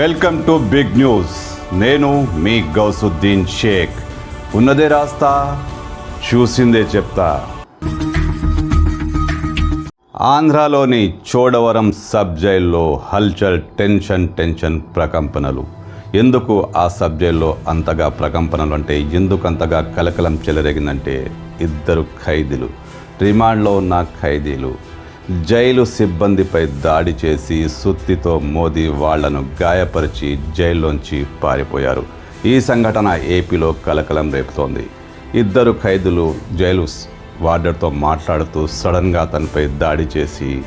Welcome to big news. నేను మీ గౌసుద్దీన్ షేక్. ఉన్నదే రాస్తా చూసిందే చెప్తా. ఆంధ్రాలోని చోడవరం సబ్ జైల్లో హల్చల్ టెన్షన్ టెన్షన్ ప్రకంపనలు. ఎందుకు ఆ సబ్ జైల్లో అంతగా ప్రకంపనలు అంటే ఎందుకు అంతగా కలకలం చెలరేగిందంటే ఇద్దరు ఖైదీలు. రిమాండ్లో ఉన్న ఖైదీలు. జైలు సిబ్బందిపై దాడి చేసి సుత్తితో మోదీ వాళ్ళను గాయపరిచి జైల్లోంచి పారిపోయారు. ఈ సంఘటన ఏపీలో కలకలం రేపుతోంది. ఇద్దరు ఖైదులు జైలు వార్డర్తో మాట్లాడుతూ సడన్గా అతనిపై దాడి చేసి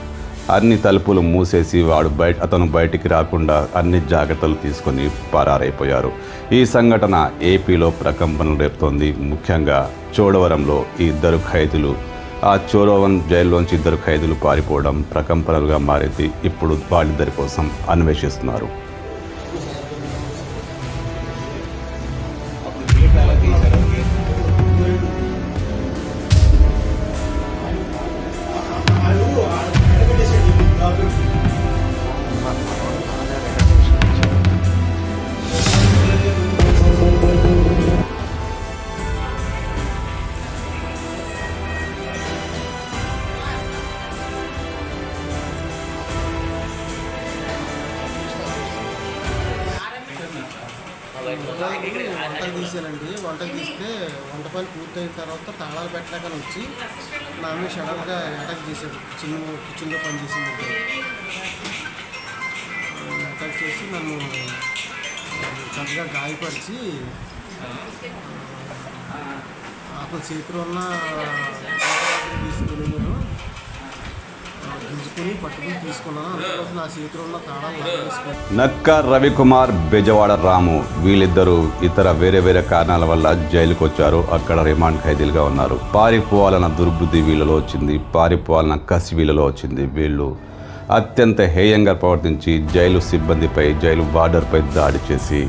అన్ని తలుపులు మూసేసి వాడు బయట అతను బయటికి రాకుండా అన్ని జాగ్రత్తలు తీసుకొని పరారైపోయారు. ఈ సంఘటన ఏపీలో ప్రకంపనలు రేపుతోంది. ముఖ్యంగా చోడవరంలో ఈ ఇద్దరు ఖైదీలు ఆ చోరోవన్ జైల్లోంచి ఇద్దరు ఖైదీలు పారిపోవడం ప్రకంపనలుగా మారింది. ఇప్పుడు వాళ్ళిద్దరి కోసం అన్వేషిస్తున్నారు. వంట తీసానండి వంట తీస్తే వంట పని పూర్తయిన తర్వాత తాళాలు పెట్టలేకని వచ్చి నా మీద సడన్గా అటాక్ చేశాడు కిచెన్ కిచెన్లో పని చేసింది అటాక్ చేసి నన్ను చక్కగా గాయపరిచి అతని చేతిలో ఉన్న తీసుకుని నేను గింజుకొని పట్టుకుని తీసుకున్నాను. నా చేతిలో ఉన్న నక్క రవికుమార్ బెజవాడ రాము వీళ్ళిద్దరూ ఇతర వేరే వేరే కారణాల వల్ల జైలుకు వచ్చారు అక్కడ రిమాండ్ ఖైదీలుగా ఉన్నారు. పారిపోవాలన్న దుర్బుద్ధి వీళ్ళలో వచ్చింది. పారిపోవాలన్న కసి వీళ్ళలో వచ్చింది. వీళ్ళు అత్యంత హేయంగా ప్రవర్తించి జైలు సిబ్బందిపై జైలు వార్డర్పై దాడి చేసి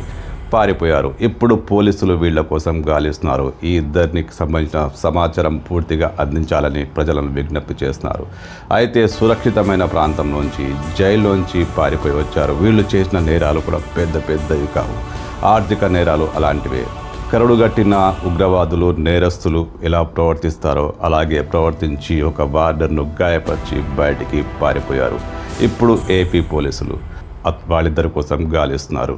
పారిపోయారు. ఇప్పుడు పోలీసులు వీళ్ళ కోసం గాలిస్తున్నారు. ఈ ఇద్దరికి సంబంధించిన సమాచారం పూర్తిగా అందించాలని ప్రజలను విజ్ఞప్తి చేస్తున్నారు. అయితే సురక్షితమైన ప్రాంతం నుంచి జైల్లోంచి పారిపోయి వచ్చారు. వీళ్ళు చేసిన నేరాలు కూడా పెద్ద పెద్దవి కావు. ఆర్థిక నేరాలు అలాంటివే. కరుడుగట్టిన ఉగ్రవాదులు నేరస్తులు ఎలా ప్రవర్తిస్తారో అలాగే ప్రవర్తించి ఒక వార్డర్ను గాయపరిచి బయటికి పారిపోయారు. ఇప్పుడు ఏపీ పోలీసులు వాళ్ళిద్దరి కోసం గాలిస్తున్నారు.